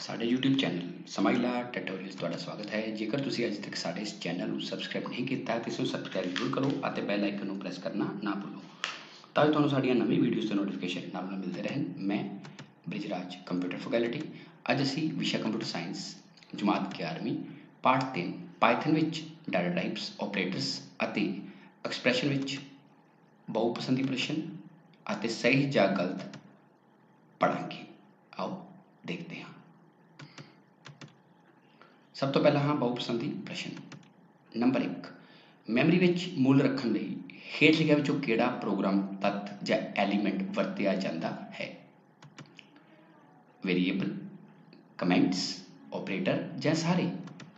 ਸਾਡੇ YouTube channel ਸਮਾਈਲਾ tutorials ਤੁਹਾਡਾ ਸਵਾਗਤ ਹੈ। ਜੇਕਰ ਤੁਸੀਂ ਅਜੇ ਤੱਕ ਸਾਡੇ ਇਸ ਚੈਨਲ ਨੂੰ ਸਬਸਕ੍ਰਾਈਬ ਨਹੀਂ ਕੀਤਾ ਤਾਂ ਇਸ ਨੂੰ ਸਬਸਕ੍ਰਾਈਬ ਜ਼ਰੂਰ ਕਰੋ ਅਤੇ ਬੈਲ ਆਈਕਨ ਨੂੰ ਪ੍ਰੈਸ ਕਰਨਾ ਨਾ ਭੁੱਲੋ। ਤਾਂ ਜੋ ਤੁਹਾਨੂੰ ਸਾਡੀਆਂ ਨਵੀਂ ਵੀਡੀਓਜ਼ ਦੇ ਨੋਟੀਫਿਕੇਸ਼ਨ ਨਾਲ ਨਾਲ ਮਿਲਦੇ ਰਹਿਣ। ਮੈਂ ਬ੍ਰਿਜਰਾਜ ਕੰਪਿਊਟਰ ਫੋਕੈਲਿਟੀ ਅੱਜ ਅਸੀਂ ਵਿਸ਼ਾ ਕੰਪਿਊਟਰ ਸਾਇੰਸ ਜਮਾਤ 11ਵੀਂ ਪਾਠ 3 ਪਾਈਥਨ ਵਿੱਚ ਡਾਟਾ ਟਾਈਪਸ ਆਪਰੇਟਰਸ ਅਤੇ ਐਕਸਪ੍ਰੈਸ਼ਨ ਵਿੱਚ ਬਹੁਪਸੰਦੀ ਪ੍ਰਸ਼ਨ ਅਤੇ ਸਹੀ ਜਾਂ ਗਲਤ ਪੜਾਂਗੇ ਆਓ ਦੇਖਦੇ ਹਾਂ। ਸਭ ਤੋਂ ਪਹਿਲਾਂ ਹਾਂ, ਬਹੁਪਸੰਦੀ ਪ੍ਰਸ਼ਨ। ਨੰਬਰ 1 ਮੈਮਰੀ ਵਿੱਚ ਮੁੱਲ ਰੱਖਣ ਲਈ ਹੇਠ ਲਿਖਿਆ ਵਿੱਚੋਂ ਕਿਹੜਾ ਪ੍ਰੋਗਰਾਮ ਤੱਤ ਜਾਂ ਐਲੀਮੈਂਟ ਵਰਤਿਆ ਜਾਂਦਾ ਹੈ? ਵੇਰੀਏਬਲ ਕਮੈਂਟਸ ਆਪਰੇਟਰ ਜਾਂ ਸਾਰੇ?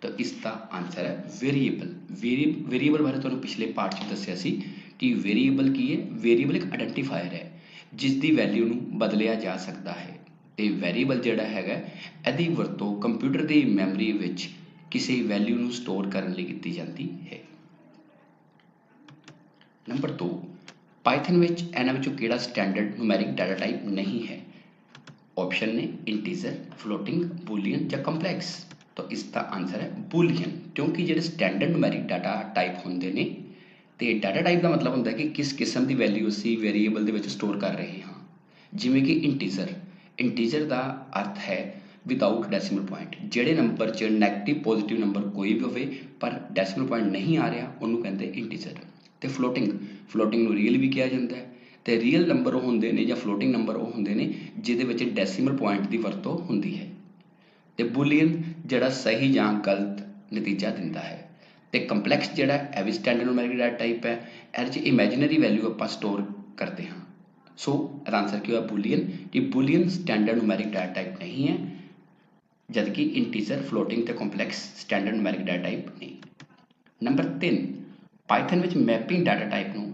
ਤਾਂ ਇਸ ਦਾ ਆਨਸਰ ਹੈ ਵੇਰੀਏਬਲ ਵੇਰੀਏਬਲ ਬਾਰੇ ਤੁਹਾਨੂੰ ਪਿਛਲੇ ਪਾਰਟ 'ਚ ਦੱਸਿਆ ਸੀ ਕਿ ਵੇਰੀਏਬਲ ਕੀ ਹੈ? ਵੇਰੀਏਬਲ ਇੱਕ ਆਇਡੈਂਟੀਫਾਇਰ ਹੈ, ਜਿਸ ਦੀ ਵੈਲਿਊ ਨੂੰ ਬਦਲਿਆ ਜਾ ਸਕਦਾ ਹੈ। ਤੇ ਵੈਰੀਏਬਲ ਜਿਹੜਾ ਹੈਗਾ, ਇਹਦੀ ਵਰਤੋਂ ਕੰਪਿਊਟਰ ਦੀ ਮੈਮਰੀ ਵਿੱਚ ਕਿਸੇ ਵੈਲਿਊ ਨੂੰ ਸਟੋਰ ਕਰਨ ਲਈ ਕੀਤੀ ਜਾਂਦੀ ਹੈ। ਨੰਬਰ 2 ਪਾਈਥਨ ਵਿੱਚ ਇਹਨਾਂ ਵਿੱਚੋਂ ਕਿਹੜਾ ਸਟੈਂਡਰਡ ਨੂਮੈਰਿਕ ਡਾਟਾ ਟਾਈਪ ਨਹੀਂ ਹੈ? ਆਪਸ਼ਨ ਨੇ ਇੰਟੀਜਰ ਫਲੋਟਿੰਗ ਬੂਲੀਅਨ ਜਾਂ ਕੰਪਲੈਕਸ ਤਾਂ ਇਸ ਦਾ ਆਨਸਰ ਹੈ ਬੂਲੀਅਨ ਕਿਉਂਕਿ ਜਿਹੜੇ ਸਟੈਂਡਰਡ ਨੂਮੈਰਿਕ ਡਾਟਾ ਟਾਈਪ ਹੁੰਦੇ ਨੇ, ਤੇ ਡਾਟਾ ਟਾਈਪ ਦਾ ਮਤਲਬ ਹੁੰਦਾ ਹੈ ਕਿ ਕਿਸ ਕਿਸਮ ਦੀ ਵੈਲਿਊ ਅਸੀਂ ਵੇਰੀਏਬਲ ਦੇ ਵਿੱਚ ਸਟੋਰ ਕਰ ਰਹੇ ਹਾਂ। ਜਿਵੇਂ ਕਿ ਇੰਟੀਜਰ ਇੰਟੀਜਰ ਦਾ ਅਰਥ ਹੈ ਵਿਦਆਊਟ ਡੈਸੀਮਲ ਪੁਆਇੰਟ ਜਿਹੜੇ ਨੰਬਰ 'ਚ 네ਗੇਟਿਵ ਪੋਜ਼ਿਟਿਵ ਨੰਬਰ ਕੋਈ ਵੀ ਹੋਵੇ, ਪਰ ਡੈਸੀਮਲ ਪੁਆਇੰਟ ਨਹੀਂ ਆ ਰਿਹਾ, ਉਹਨੂੰ ਕਹਿੰਦੇ ਇੰਟੀਜਰ ਤੇ ਫਲੋਟਿੰਗ ਫਲੋਟਿੰਗ ਨੂੰ ਰੀਅਲ ਵੀ ਕਿਹਾ ਜਾਂਦਾ ਹੈ ਤੇ ਰੀਅਲ ਨੰਬਰ ਉਹ ਹੁੰਦੇ ਨੇ ਜਾਂ ਫਲੋਟਿੰਗ ਨੰਬਰ ਉਹ ਹੁੰਦੇ ਨੇ, ਜਿਹਦੇ ਵਿੱਚ ਡੈਸੀਮਲ ਪੁਆਇੰਟ ਦੀ ਵਰਤੋਂ ਹੁੰਦੀ ਹੈ। ਤੇ ਬੂਲੀਅਨ ਜਿਹੜਾ ਸਹੀ ਜਾਂ ਗਲਤ ਨਤੀਜਾ ਦਿੰਦਾ ਹੈ। ਤੇ ਕੰਪਲੈਕਸ ਜਿਹੜਾ ਹੈ ਵੀ ਸਟੈਂਡਰਡ ਨੂਮੈਰਿਕ ਡਾਟਾ ਟਾਈਪ ਹੈ, ਇਹਦੇ 'ਚ ਇਮੇਜਿਨਰੀ ਵੈਲਿਊ ਆਪਾਂ ਸਟੋਰ ਕਰਦੇ ਹਾਂ। ਸੋ ਇਹਦਾ ਆਨਸਰ ਕੀ ਹੋਇਆ ਬੂਲੀਅਨ ਕਿ boolean standard numeric data type ਨਹੀਂ ਹੈ ਜਦਕਿ ਇੰਟੀਜਰ ਫਲੋਟਿੰਗ ਤੇ complex standard numeric data type ਨਹੀਂ ਨੰਬਰ 3 ਪਾਈਥਨ ਵਿੱਚ ਮੈਪਿੰਗ ਡਾਟਾ ਟਾਈਪ ਨੂੰ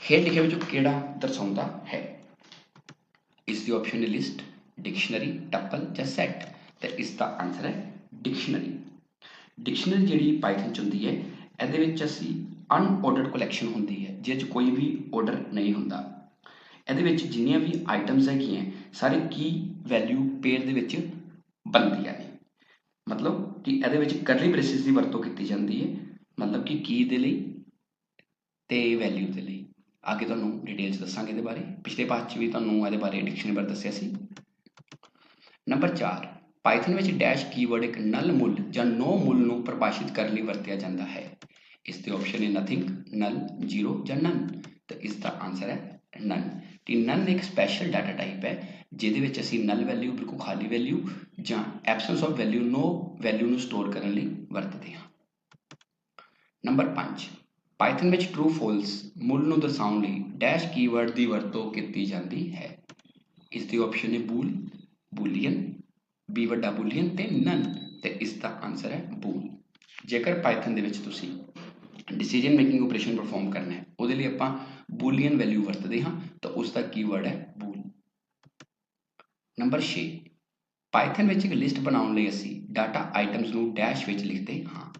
ਹੇਠ ਲਿਖੇ ਵਿੱਚੋਂ ਕਿਹੜਾ ਦਰਸਾਉਂਦਾ ਹੈ ਇਸ ਦੀ ਆਪਸ਼ਨ ਹੈ ਲਿਸਟ ਡਿਕਸ਼ਨਰੀ ਟੱਪਲ ਜਾਂ ਸੈਟ ਤੇ ਇਸ ਦਾ ਆਨਸਰ ਹੈ ਡਿਕਸ਼ਨਰੀ ਡਿਕਸ਼ਨਰੀ ਜਿਹੜੀ ਪਾਈਥਨ ਚ ਹੁੰਦੀ ਹੈ ਇਹਦੇ ਵਿੱਚ ਅਸੀਂ ਅਨਆਰਡਰਡ ਕਲੈਕਸ਼ਨ ਹੁੰਦੀ ਹੈ ਜਿਹਦੇ 'ਚ ਕੋਈ ਵੀ ਆਰਡਰ ਨਹੀਂ ਹੁੰਦਾ ਇਹਦੇ ਵਿੱਚ ਜਿੰਨੀਆਂ ਵੀ ਆਈਟਮਸ ਹੈਗੀਆਂ, ਸਾਰੇ ਕੀ ਵੈਲਿਊ ਪੇਅਰ ਦੇ ਵਿੱਚ ਬਣਦੀਆਂ ਨੇ। ਮਤਲਬ ਕਿ ਇਹਦੇ ਵਿੱਚ ਕਰਲੀ ਬ੍ਰੇਸਿਸ ਦੀ ਵਰਤੋਂ ਕੀਤੀ ਜਾਂਦੀ ਹੈ। ਮਤਲਬ ਕਿ ਕੀ ਦੇ ਲਈ ਤੇ ਵੈਲਿਊ ਦੇ ਲਈ। ਅੱਗੇ ਤੁਹਾਨੂੰ ਡਿਟੇਲਸ ਦੱਸਾਂਗੇ ਇਹਦੇ ਬਾਰੇ। ਪਿਛਲੇ ਪਾਠ 'ਚ ਵੀ ਤੁਹਾਨੂੰ ਇਹਦੇ ਬਾਰੇ ਡਿਕਸ਼ਨਰੀ ਬਾਰੇ ਦੱਸਿਆ ਸੀ। ਨੰਬਰ 4 ਪਾਈਥਨ ਵਿੱਚ ਡੈਸ਼ ਕੀਵਰਡ ਇੱਕ ਨਲ ਮੁੱਲ ਜਾਂ ਨੋ ਮੁੱਲ ਨੂੰ ਪਰਿਭਾਸ਼ਿਤ ਕਰਨ ਲਈ ਵਰਤਿਆ ਜਾਂਦਾ ਹੈ। ਇਸ ਦੇ ਆਪਸ਼ਨ ਹੈ ਨਥਿੰਗ ਨਲ ਜ਼ੀਰੋ ਜਾਂ ਨਨ ਤਾਂ ਇਸ ਦਾ ਆਨਸਰ ਹੈ ਨਨ ਕਿ ਨਨ ਇੱਕ ਸਪੈਸ਼ਲ ਡਾਟਾ ਟਾਈਪ ਹੈ, ਜਿਹਦੇ ਵਿੱਚ ਅਸੀਂ ਨਲ ਵੈਲਿਊ ਬਿਲਕੁਲ ਖਾਲੀ ਵੈਲਿਊ ਜਾਂ absence of value no value ਨੂੰ ਸਟੋਰ ਕਰਨ ਲਈ ਵਰਤਦੇ ਹਾਂ। ਨੰਬਰ 5 ਪਾਈਥਨ ਵਿੱਚ ਟਰੂ ਫਾਲਸ ਮੁੱਲ ਨੂੰ ਦਰਸਾਉਣ ਲਈ ਡੈਸ਼ ਕੀਵਰਡ ਦੀ ਵਰਤੋਂ ਕੀਤੀ ਜਾਂਦੀ ਹੈ। ਇਸ ਦੀ ਆਪਸ਼ਨ ਹੈ ਬੂਲ ਬੂਲੀਅਨ ਬੀ ਵੱਡਾ ਬੂਲੀਅਨ ਤੇ ਨਨ ਤੇ ਇਸ ਦਾ ਆਨਸਰ ਹੈ ਬੂਲ ਜੇਕਰ ਪਾਈਥਨ ਦੇ ਵਿੱਚ ਤੁਸੀਂ ਡਿਸੀਜਨ ਮੇਕਿੰਗ ਆਪਰੇਸ਼ਨ ਪਰਫਾਰਮ ਕਰਨਾ ਹੈ। ਉਹਦੇ ਲਈ ਆਪਾਂ ਬੂਲੀਅਨ ਵੈਲਿਊ ਵਰਤਦੇ ਹਾਂ, ਤਾਂ ਉਸ ਦਾ ਕੀਵਰਡ ਹੈ ਬੂਲ ਨੰਬਰ 6 ਪਾਈਥਨ ਵਿੱਚ ਇੱਕ ਲਿਸਟ ਬਣਾਉਣ ਲਈ ਅਸੀਂ ਡਾਟਾ ਆਈਟਮਸ ਨੂੰ ਡੈਸ਼ ਵਿੱਚ ਲਿਖਦੇ ਹਾਂ।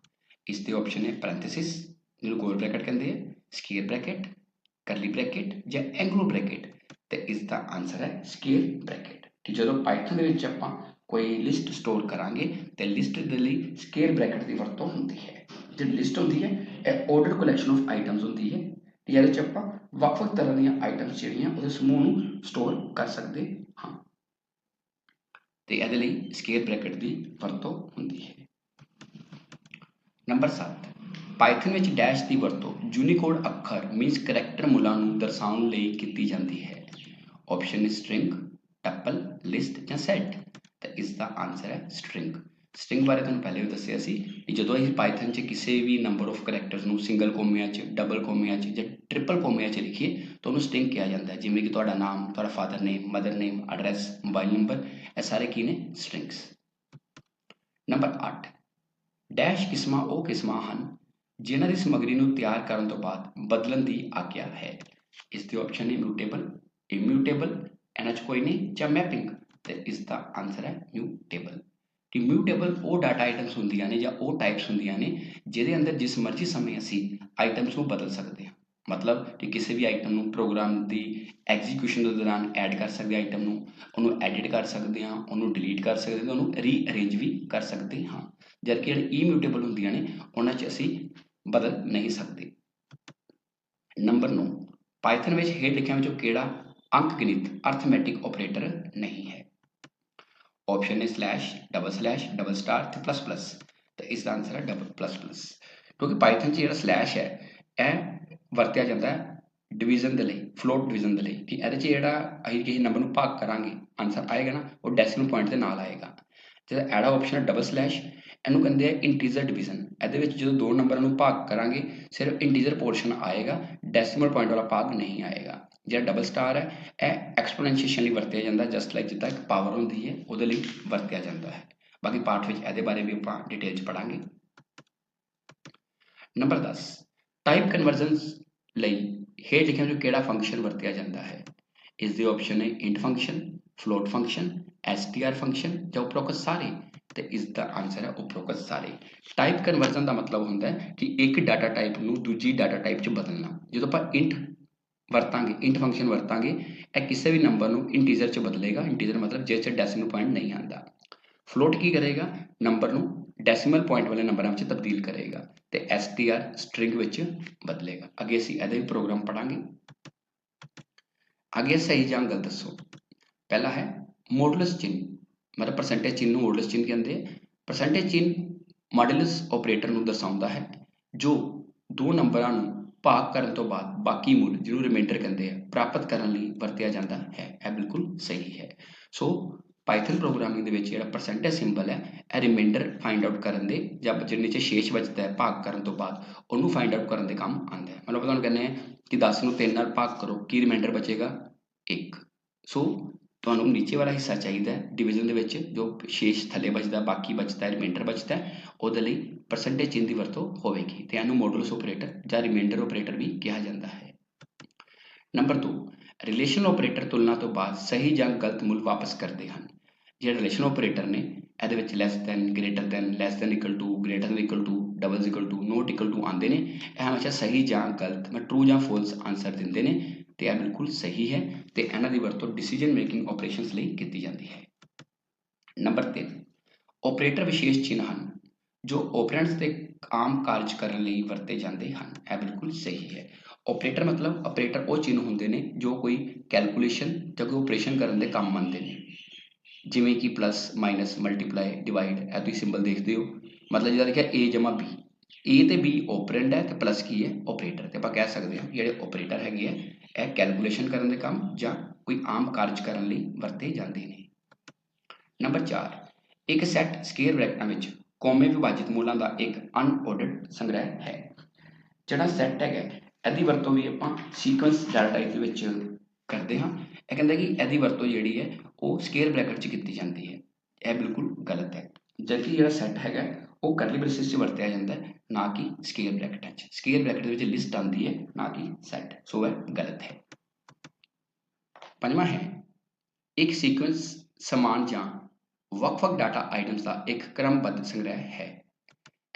ਇਸ ਦੇ ਆਪਸ਼ਨ ਹੈ ਪੈਰੈਂਥੇਸਿਸ ਜਿਹਨੂੰ ਗੋਲ ਬ੍ਰੈਕਟ ਕਹਿੰਦੇ ਆ ਸਕੇਅਰ ਬ੍ਰੈਕਟ ਕਰਲੀ ਬ੍ਰੈਕਟ ਜਾਂ ਐਂਗਲੋ ਬ੍ਰੈਕਟ ਤੇ ਇਸ ਦਾ ਆਨਸਰ ਹੈ ਸਕੁਅਰ ਬ੍ਰੈਕਟ ਕਿ ਜਦੋਂ ਪਾਈਥਨ ਦੇ ਵਿੱਚ ਆਪਾਂ ਕੋਈ ਲਿਸਟ ਸਟੋਰ ਕਰਾਂਗੇ, ਤੇ ਲਿਸਟ ਦੇ ਲਈ ਸਕੁਅਰ ਬ੍ਰੈਕਟ ਦੀ ਵਰਤੋਂ ਹੁੰਦੀ ਹੈ। ਜਿਹੜੀ ਲਿਸਟ ਹੁੰਦੀ ਹੈ ਇਹ ਆਰਡਰ ਕਲੈਕਸ਼ਨ ਆਫ ਆਈਟਮਸ ਹੁੰਦੀ ਹੈ। ਤੇ ਇਹਦੇ ਵਿੱਚ ਆਪਾਂ ਵੱਖ-ਵੱਖ ਤਰ੍ਹਾਂ ਦੀਆਂ ਆਈਟਮਸ ਜਿਹੜੀਆਂ ਉਹਦੇ ਸਮੂਹ ਨੂੰ ਸਟੋਰ ਕਰ ਸਕਦੇ ਹਾਂ। ਤੇ ਇਹਦੇ ਲਈ ਸਕੁਅਰ ਬ੍ਰੈਕਟ ਦੀ ਵਰਤੋਂ ਹੁੰਦੀ ਹੈ। ਨੰਬਰ 7 ਪਾਈਥਨ ਵਿੱਚ ਡੈਸ਼ ਦੀ ਵਰਤੋਂ ਯੂਨੀਕੋਡ ਅੱਖਰ ਮੀਨਸ ਕੈਰੈਕਟਰ ਮੁੱਲਾਂ ਨੂੰ ਦਰਸਾਉਣ ਲਈ ਕੀਤੀ ਜਾਂਦੀ ਹੈ। ਆਪਸ਼ਨ ਸਟ੍ਰਿੰਗ ਟਪਲ ਲਿਸਟ ਜਾਂ ਸੈਟ ਤਾਂ ਇਸ ਦਾ ਆਨਸਰ ਹੈ ਸਟ੍ਰਿੰਗ ਸਟ੍ਰਿੰਗ ਬਾਰੇ ਤੁਹਾਨੂੰ ਪਹਿਲੇ ਵੀ ਦੱਸਿਆ ਸੀ ਕਿ ਜਦੋਂ ਅਸੀਂ ਪਾਈਥਨ 'ਚ ਕਿਸੇ ਵੀ ਨੰਬਰ ਆਫ ਕੈਰੈਕਟਰਸ ਨੂੰ ਸਿੰਗਲ ਕੋਮਿਆਂ 'ਚ ਡਬਲ ਕੋਮਿਆਂ 'ਚ ਜਾਂ ਟ੍ਰਿਪਲ ਕੋਮਿਆਂ 'ਚ ਲਿਖੀਏ, ਤਾਂ ਉਹਨੂੰ ਸਟ੍ਰਿੰਗ ਕਿਹਾ ਜਾਂਦਾ ਹੈ। ਜਿਵੇਂ ਕਿ ਤੁਹਾਡਾ ਨਾਮ, ਤੁਹਾਡਾ father name mother name address mobile number ਇਹ ਸਾਰੇ ਕੀ ਨੇ? ਸਟ੍ਰਿੰਗਸ ਨੰਬਰ 8 ਡੈਸ਼ ਕਿਸਮਾਂ ਉਹ ਕਿਸਮਾਂ ਹਨ ਜਿਨ੍ਹਾਂ ਦੀ ਸਮੱਗਰੀ ਨੂੰ ਤਿਆਰ ਕਰਨ ਤੋਂ ਬਾਅਦ ਬਦਲਣ ਦੀ ਆਗਿਆ ਹੈ। ਇਸ ਦੇ ਆਪਸ਼ਨ ਨੇ ਮਿਊਟੇਬਲ ਇਮਿਊਟੇਬਲ ਇਹਨਾਂ 'ਚ ਕੋਈ ਨਹੀਂ, ਜਾਂ ਮੈਪਿੰਗ ਤੇ ਇਸ ਦਾ ਆਨਸਰ ਹੈ ਮਿਊਟੇਬਲ ਕਿ ਮਿਊਟੇਬਲ ਉਹ ਡਾਟਾ ਆਈਟਮਸ ਹੁੰਦੀਆਂ ਨੇ ਜਾਂ ਉਹ ਟਾਈਪਸ ਹੁੰਦੀਆਂ ਨੇ, ਜਿਹਦੇ ਅੰਦਰ ਜਿਸ ਮਰਜ਼ੀ ਸਮੇਂ ਅਸੀਂ ਆਈਟਮਸ ਨੂੰ ਬਦਲ ਸਕਦੇ ਹਾਂ। ਮਤਲਬ ਕਿ ਕਿਸੇ ਵੀ ਆਈਟਮ ਨੂੰ ਪ੍ਰੋਗਰਾਮ ਦੀ ਐਗਜ਼ੀਕਿਊਸ਼ਨ ਦੇ ਦੌਰਾਨ ਐਡ ਕਰ ਸਕਦੇ ਆਈਟਮ ਨੂੰ, ਉਹਨੂੰ ਐਡਿਟ ਕਰ ਸਕਦੇ ਹਾਂ, ਉਹਨੂੰ ਡਿਲੀਟ ਕਰ ਸਕਦੇ ਹਾਂ, ਉਹਨੂੰ ਰੀਅਰੇਂਜ ਵੀ ਕਰ ਸਕਦੇ ਹਾਂ। ਜਦ ਕਿ ਜਿਹੜੇ ਇਮਿਊਟੇਬਲ ਹੁੰਦੀਆਂ ਨੇ, ਉਹਨਾਂ 'ਚ ਅਸੀਂ ਬਦਲ ਨਹੀਂ ਸਕਦੇ। ਨੰਬਰ 9 ਪਾਈਥਨ ਵਿੱਚ ਹੇਠ ਲਿਖਿਆਂ ਵਿੱਚੋਂ ਕਿਹੜਾ ਅੰਕ ਗਣਿਤ ਅਰਥਮੈਟਿਕ ਆਪਰੇਟਰ ਨਹੀਂ ਹੈ? ਆਪਸ਼ਨ ਹੈ slash double slash double star ਤੇ ਪਲੱਸ ਪਲੱਸ ਤੇ ਇਸ ਦਾ ਆਨਸਰ ਹੈ ਡਬਲ ਪਲੱਸ ਪਲੱਸ ਕਿਉਂਕਿ ਪਾਈਥਨ 'ਚ ਜਿਹੜਾ ਸਲੈਸ਼ ਹੈ ਇਹ ਵਰਤਿਆ ਜਾਂਦਾ ਹੈ ਡਿਵੀਜ਼ਨ ਦੇ ਲਈ ਫਲੋਟ ਡਿਵੀਜ਼ਨ ਦੇ ਲਈ ਕਿ ਇਹਦੇ 'ਚ ਜਿਹੜਾ ਅਸੀਂ ਕਿਸੇ ਨੰਬਰ ਨੂੰ ਭਾਗ ਕਰਾਂਗੇ ਆਨਸਰ ਆਏਗਾ ਨਾ ਉਹ ਡੈਸੀਮਲ ਪੁਆਇੰਟ ਦੇ ਨਾਲ ਆਏਗਾ ਜਿਹੜਾ ਐਡਾ ਆਪਸ਼ਨ ਹੈ ਡਬਲ ਸਲੈਸ਼ ਇਹਨੂੰ ਕਹਿੰਦੇ ਆ ਇੰਟੀਜਰ ਡਿਵੀਜ਼ਨ ਇਹਦੇ ਵਿੱਚ ਜਦੋਂ ਦੋ ਨੰਬਰਾਂ ਨੂੰ ਭਾਗ ਕਰਾਂਗੇ ਸਿਰਫ ਇੰਟੀਜਰ ਪੋਰਸ਼ਨ ਆਏਗਾ ਡੈਸੀਮਲ ਪੁਆਇੰਟ ਵਾਲਾ ਭਾਗ ਨਹੀਂ ਆਏਗਾ। ਜਿਹੜਾ ਡਬਲ ਸਟਾਰ ਹੈ ਇਹ ਐਕਸਪੋਨੈਂਸ਼ੀਏਸ਼ਨ ਲਈ ਵਰਤਿਆ ਜਾਂਦਾ ਜਸਟ ਲਾਈਕ ਜਿੱਦਾਂ ਇੱਕ ਪਾਵਰ ਹੁੰਦੀ ਹੈ ਉਹਦੇ ਲਈ ਵਰਤਿਆ ਜਾਂਦਾ ਹੈ। ਬਾਕੀ ਪਾਰਟ ਵਿੱਚ ਇਹਦੇ ਬਾਰੇ ਵੀ ਆਪਾਂ ਡਿਟੇਲ ਚ ਪੜਾਂਗੇ ਨੰਬਰ 10 ਟਾਈਪ ਕਨਵਰਜਨਸ ਲਈ ਹੇਠ ਲਿਖਿਆ ਜੋ ਕਿਹੜਾ ਫੰਕਸ਼ਨ ਵਰਤਿਆ ਜਾਂਦਾ ਹੈ? ਇਸ ਦੇ ਆਪਸ਼ਨ ਹੈ int function float function str function ਜਾਂ ਉਪਰੋਕਤ ਸਾਰੇ ਤੇ ਇਸ ਦਾ ਆਨਸਰ ਹੈ ਉਪਰੋਕਤ ਸਾਰੇ ਟਾਈਪ ਕਨਵਰਜਨ ਦਾ ਮਤਲਬ ਹੁੰਦਾ ਹੈ ਕਿ ਇੱਕ ਡਾਟਾ ਟਾਈਪ ਨੂੰ ਦੂਜੀ ਡਾਟਾ ਟਾਈਪ ਚ ਬਦਲਣਾ। ਜਦੋਂ ਆਪਾਂ ਇੰਟ ਵਰਤਾਂਗੇ ਇੰਟ ਫੰਕਸ਼ਨ ਵਰਤਾਂਗੇ, ਇਹ ਕਿਸੇ ਵੀ ਨੰਬਰ ਨੂੰ ਇੰਟੀਜਰ ਚ ਬਦਲੇਗਾ। ਇੰਟੀਜਰ ਮਤਲਬ ਜਿਸ ਚ ਡੈਸੀਮਲ ਪੁਆਇੰਟ ਨਹੀਂ ਆਂਦਾ ਫਲੋਟ ਕੀ ਕਰੇਗਾ? ਨੰਬਰ ਨੂੰ ਡੈਸੀਮਲ ਪੁਆਇੰਟ ਵਾਲੇ ਨੰਬਰਾਂ ਵਿੱਚ ਤਬਦੀਲ ਕਰੇਗਾ ਤੇ str ਸਟ੍ਰਿੰਗ ਵਿੱਚ ਬਦਲੇਗਾ। ਅੱਗੇ ਅਸੀਂ ਇਹਦਾ ਵੀ ਪ੍ਰੋਗਰਾਮ ਪੜਾਂਗੇ ਅੱਗੇ ਸਹੀ ਜਾਂ ਗਲਤ ਦੱਸੋ। ਪਹਿਲਾ ਹੈ ਮੋਡਲਸ ਚਿੰਨ੍ਹ। ਮਤਲਬ ਪਰਸੈਂਟੇਜ ਚਿੰਨ ਨੂੰ ਮੋਡੂਲਸ ਚਿੰਨ ਕਹਿੰਦੇ ਆ। ਪਰਸੈਂਟੇਜ ਚਿੰਨ ਮੋਡੂਲਸ ਆਪਰੇਟਰ ਨੂੰ ਦਰਸਾਉਂਦਾ ਹੈ, ਜੋ ਦੋ ਨੰਬਰਾਂ ਨੂੰ ਭਾਗ ਕਰਨ ਤੋਂ ਬਾਅਦ ਬਾਕੀ ਮੁੱਲ, ਜਿਹਨੂੰ ਰਿਮਾਈਂਡਰ ਕਹਿੰਦੇ ਆ, ਪ੍ਰਾਪਤ ਕਰਨ ਲਈ ਵਰਤਿਆ ਜਾਂਦਾ ਹੈ। ਇਹ ਬਿਲਕੁਲ ਸਹੀ ਹੈ। ਸੋ ਪਾਈਥਨ ਪ੍ਰੋਗਰਾਮਿੰਗ ਦੇ ਵਿੱਚ ਜਿਹੜਾ ਪਰਸੈਂਟੇਜ ਸਿੰਬਲ ਹੈ, ਇਹ ਰਿਮਾਈਂਡਰ ਫਾਈਂਡ ਆਊਟ ਕਰਨ ਦੇ ਜਾਂ ਜਿਹੜੇ ਨੀਚੇ ਸ਼ੇਸ਼ ਬਚਦਾ ਹੈ ਭਾਗ ਕਰਨ ਤੋਂ ਬਾਅਦ, ਉਹਨੂੰ ਫਾਈਂਡ ਆਊਟ ਕਰਨ ਦੇ ਕੰਮ ਆਉਂਦਾ ਹੈ। ਮਤਲਬ ਤੁਹਾਨੂੰ ਕਹਿੰਦੇ ਆ ਕਿ 10 ਨੂੰ 3 ਨਾਲ ਭਾਗ ਕਰੋ, ਕੀ ਰਿਮਾਈਂਡਰ ਬਚੇਗਾ? 1 ਸੋ ਤੁਹਾਨੂੰ ਨੀਚੇ ਵਾਲਾ ਹਿੱਸਾ ਚਾਹੀਦਾ ਹੈ ਡਿਵੀਜ਼ਨ ਦੇ ਵਿੱਚ ਜੋ ਸ਼ੇਸ਼ ਥੱਲੇ ਬਚਦਾ, ਬਾਕੀ ਬਚਦਾ ਹੈ ਬਚਦਾ ਉਹਦੇ ਲਈ ਪਰਸੈਂਟੇਜ ਚਿੰਨ ਦੀ ਵਰਤੋਂ ਹੋਵੇਗੀ ਤੇ ਇਹਨੂੰ ਮੋਡੂਲਸ ਆਪਰੇਟਰ ਜਾਂ ਰਿਮਾਈਂਡਰ ਆਪਰੇਟਰ ਵੀ ਕਿਹਾ ਜਾਂਦਾ ਹੈ। ਨੰਬਰ 2 ਰਿਲੇਸ਼ਨਲ ਆਪਰੇਟਰ ਤੁਲਨਾ ਤੋਂ ਬਾਅਦ ਸਹੀ ਜਾਂ ਗਲਤ ਮੁੱਲ ਵਾਪਸ ਕਰਦੇ ਹਨ। ਜਿਹੜੇ ਰਿਲੇਸ਼ਨ ਆਪਰੇਟਰ ਨੇ ਇਹਦੇ ਵਿੱਚ less than greater than less than equal to greater than equal to double equal to not equal to ਆਉਂਦੇ ਨੇ, ਇਹ ਹਮੇਸ਼ਾ ਸਹੀ ਜਾਂ ਗਲਤ, ਮੈਂ ਟਰੂ ਜਾਂ ਫਾਲਸ ਆਨਸਰ ਦਿੰਦੇ ਨੇ ਤੇ ਇਹ ਬਿਲਕੁਲ ਸਹੀ ਹੈ ਤੇ ਇਹਨਾਂ ਦੀ ਵਰਤੋਂ ਡਿਸੀਜਨ ਮੇਕਿੰਗ ਆਪਰੇਸ਼ਨਸ ਲਈ ਕੀਤੀ ਜਾਂਦੀ ਹੈ। ਨੰਬਰ 3 ਆਪਰੇਟਰ ਵਿਸ਼ੇਸ਼ ਚਿੰਨ੍ਹ ਹਨ, ਜੋ ਆਪਰੈਂਡਸ ਦੇ ਆਮ ਕਾਰਜ ਕਰਨ ਲਈ ਵਰਤੇ ਜਾਂਦੇ ਹਨ। ਇਹ ਬਿਲਕੁਲ ਸਹੀ ਹੈ। ਆਪਰੇਟਰ ਮਤਲਬ ਆਪਰੇਟਰ ਉਹ ਚਿੰਨ੍ਹ ਹੁੰਦੇ ਨੇ ਜੋ ਕੋਈ ਕੈਲਕੂਲੇਸ਼ਨ ਜਾਂ ਕੋਈ ਆਪਰੇਸ਼ਨ ਕਰਨ ਦੇ ਕੰਮ ਆਉਂਦੇ ਨੇ। ਜਿਵੇਂ ਕਿ ਪਲੱਸ ਮਾਈਨਸ ਮਲਟੀਪਲਾਈ ਡਿਵਾਈਡ ਇਹ ਤੁਸੀਂ ਸਿੰਬਲ ਦੇਖਦੇ ਹੋ। ਮਤਲਬ ਜਿਹਦਾ ਲਿਖਿਆ a ਜਮਾ b a ਤੇ b ਆਪਰੈਂਡ ਹੈ ਤੇ ਪਲੱਸ ਕੀ ਹੈ? ਆਪਰੇਟਰ ਤੇ ਆਪਾਂ ਕਹਿ ਸਕਦੇ ਹਾਂ ਜਿਹੜੇ ਆਪਰੇਟਰ ਹੈਗੇ ਆ, ਇਹ ਕੈਲਕੂਲੇਸ਼ਨ ਕਰਨ ਦੇ ਕੰਮ ਜਾਂ ਕੋਈ ਆਮ ਕਾਰਜ ਕਰਨ ਲਈ ਵਰਤੇ ਜਾਂਦੇ ਨੇ। ਨੰਬਰ 4 ਇੱਕ ਸੈੱਟ ਸਕੇਅਰ ਬ੍ਰੈਕਟਾਂ ਵਿੱਚ ਕੋਮੇ ਵਿਭਾਜਿਤ ਮੂਲਾਂ ਦਾ ਇੱਕ ਅਨਆਰਡਰਡ ਸੰਗ੍ਰਹਿ ਹੈ। ਜਿਹੜਾ ਸੈੱਟ ਹੈਗਾ, ਇਹਦੀ ਵਰਤੋਂ ਵੀ ਆਪਾਂ ਸੀਕੁਐਂਸ ਡਾਟਾ ਟਾਈਪ ਦੇ ਵਿੱਚ ਕਰਦੇ ਹਾਂ। ਇਹ ਕਹਿੰਦਾ ਕਿ ਇਹਦੀ ਵਰਤੋਂ ਜਿਹੜੀ ਹੈ, ਉਹ ਸਕੇਅਰ ਬ੍ਰੈਕਟ 'ਚ ਕੀਤੀ ਜਾਂਦੀ ਹੈ। ਇਹ ਬਿਲਕੁਲ ਗਲਤ ਹੈ। ਜਦਕਿ ਜਿਹੜਾ ਸੈੱਟ ਹੈਗਾ ਉਹ ਕਰਲੀ ਬ੍ਰੈਸਿਸ 'ਚ ਵਰਤਿਆ ਜਾਂਦਾ ਹੈ, ਨਾ ਕਿ ਸਕੇਅਰ ਬ੍ਰੈਕਟਾਂ 'ਚ ਸਕੇਅਰ ਬ੍ਰੈਕਟ ਦੇ ਵਿੱਚ ਲਿਸਟ ਆਉਂਦੀ ਹੈ, ਨਾ ਕਿ ਸੈੱਟ ਸੋ ਇਹ ਗਲਤ ਹੈ। ਪੰਜਵਾਂ ਹੈ, ਇੱਕ ਸੀਕੁਐਂਸ ਸਮਾਨ ਜਾਂ ਵੱਖ-ਵੱਖ ਡਾਟਾ ਆਈਟਮਸ ਦਾ ਇੱਕ ਕ੍ਰਮਬੱਧ ਸੰਗ੍ਰਹਿ ਹੈ।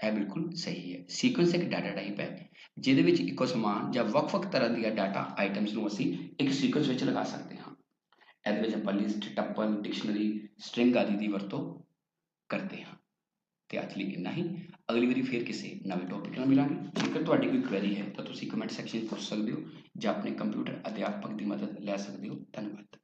ਇਹ ਬਿਲਕੁਲ ਸਹੀ ਹੈ। ਸੀਕੁਐਂਸ ਇੱਕ ਡਾਟਾ ਟਾਈਪ ਹੈ, ਜਿਹਦੇ ਵਿੱਚ ਇੱਕੋ ਸਮਾਨ ਜਾਂ ਵੱਖ-ਵੱਖ ਤਰ੍ਹਾਂ ਦੀਆਂ ਡਾਟਾ ਆਈਟਮਸ ਨੂੰ ਅਸੀਂ ਇੱਕ ਸੀਕੁਐਂਸ ਵਿੱਚ ਲਗਾ ਸਕਦੇ ਹਾਂ। ਇਹਦੇ ਵਿੱਚ ਆਪਾਂ ਲਿਸਟ ਟਪਲ ਡਿਕਸ਼ਨਰੀ ਸਟ੍ਰਿੰਗ ਆਦਿ ਦੀ ਵਰਤੋਂ ਕਰਦੇ ਹਾਂ। ਤੇ ਅੱਜ ਲਈ ਇੰਨਾ ਹੀ ਅਗਲੀ ਵਾਰੀ ਫੇਰ ਕਿਸੇ ਨਵੇਂ ਟੌਪਿਕ ਨਾਲ ਮਿਲਾਂਗੇ। ਜੇਕਰ ਤੁਹਾਡੀ ਕੋਈ ਕੁਐਰੀ ਹੈ ਤਾਂ ਤੁਸੀਂ ਕਮੈਂਟ ਸੈਕਸ਼ਨ 'ਚ ਪੁੱਛ ਸਕਦੇ ਹੋ ਜਾਂ ਆਪਣੇ ਕੰਪਿਊਟਰ ਅਧਿਆਪਕ ਦੀ ਮਦਦ ਲੈ ਸਕਦੇ ਹੋ। ਧੰਨਵਾਦ।